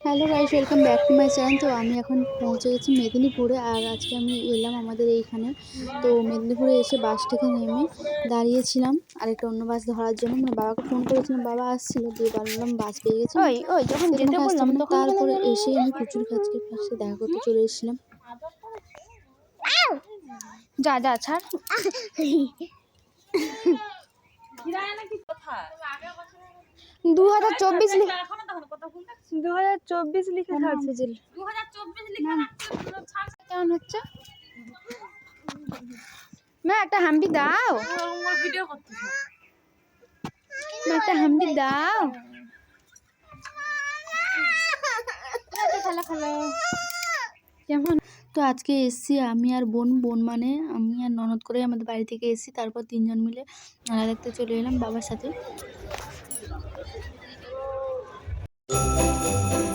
Hello guys welcome back to my channel. তো আমি এখন পৌঁছে গেছি মেদিনীপুরে আর আজকে আমি এলাম আমাদের এইখানে। তো মেদিনীপুরে এসে বাস থেকে নেমে দাঁড়িয়েছিলাম। আর একটা অন্য বাস ধরার জন্য মানে বাবাকে ফোন করেছিলাম। বাবা আসছিল দিয়ে বললাম বাস পেয়ে গেছি? ওই ওই যখন যেতে তোমাকে আসতে বললাম হবে না। তখন তারপরে এসে আমি কুচুর কাছকে ফার্স্টে দেখা করতে চলে এসেছিলাম। যা যা ছাড়। দু হাজার চব্বিশ দু হাজার চব্বিশ লিখে ছাড়ছে। কেমন হচ্ছে? একটা হাম্পি দাও। মা, একটা হাম্পি দাও। কেমন? তো আজকে এসছি আমি আর বোন বোন মানে আমি আর ননদ করে আমাদের বাড়ি থেকে এসছি তারপর তিনজন মিলে মেলা দেখতে চলে এলাম বাবার সাথে। うん。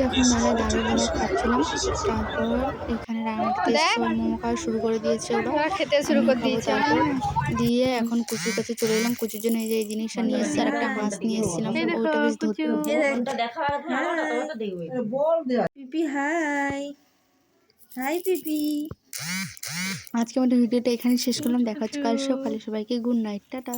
এই যে এখন মেলায় দাঁড়িয়ে দাঁড়িয়ে খাচ্ছিলাম তারপর এখানে রান্নাতে মোমো খাওয়া শুরু করে দিয়েছে ওরা। খেতে শুরু করে দিয়েছে। দিয়ে এখন কুচুর কাছে চলে এলাম। কুচুর জন্য এই যে এই জিনিসটা নিয়ে এসেছি আর একটা হাঁস নিয়ে এসেছিলাম। এই বেশ ধরতে পিপি হাই। হাই পিপি। আজকে আমাদের ভিডিওটা এখানে শেষ করলাম। দেখা হচ্ছে কাল সকালে। সবাইকে গুড নাইট টাটা।